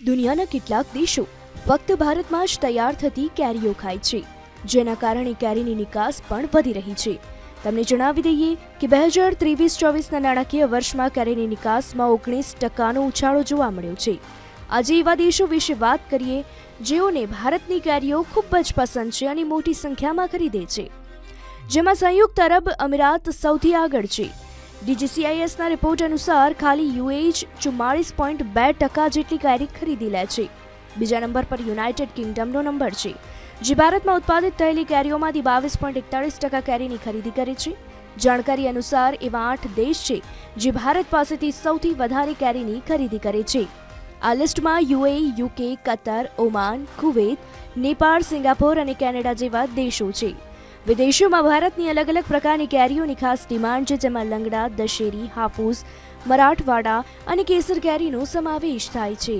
દુનિયાના કેટલાક દેશો ફક્ત ભારતમાં જ તૈયાર થતી કેરીઓ ખાય છે. જેના કારણે કેરીની નિકાસ પણ વધી રહી છે. તમને જણાવી દઈએ કે બે હજાર ત્રેવીસ ચોવીસના નાણાકીય વર્ષમાં કેરીની નિકાસમાં ઓગણીસ ટકાનો ઉછાળો જોવા મળ્યો છે. આજે એવા દેશો વિશે વાત કરીએ જેઓને ભારતની કેરીઓ ખૂબ જ પસંદ છે અને મોટી સંખ્યામાં ખરીદે છે. જેમાં સંયુક્ત અરબ અમીરાત સૌથી આગળ છે. ડીજીસીઆઈએસના રિપોર્ટ અનુસાર ખાલી યુએઈ જ ચુમ્માળીસ પોઈન્ટ બે ટકા જેટલી કેરી ખરીદી લે છે. બીજા નંબર પર યુનાઇટેડ કિંગડમનો નંબર છે. જે ભારતમાં ઉત્પાદિત થયેલી કેરીઓમાંથી બાવીસ પોઈન્ટ એકતાળીસ ટકા કેરીની ખરીદી કરે છે. જાણકારી અનુસાર એવા આઠ દેશ છે જે ભારત પાસેથી સૌથી વધારે કેરીની ખરીદી કરે છે. આ લિસ્ટમાં UAE, UK, Qatar, Oman, Kuwait, Nepal, Singapore અને કેનેડા જેવા દેશો છે. વિદેશોમાં ભારતની અલગ અલગ પ્રકારની કેરીઓની ખાસ ડિમાન્ડ છે, જેમાં લંગડા, દશેરી, હાફૂસ, મરાઠવાડા અને કેસર કેરીનો સમાવેશ થાય છે.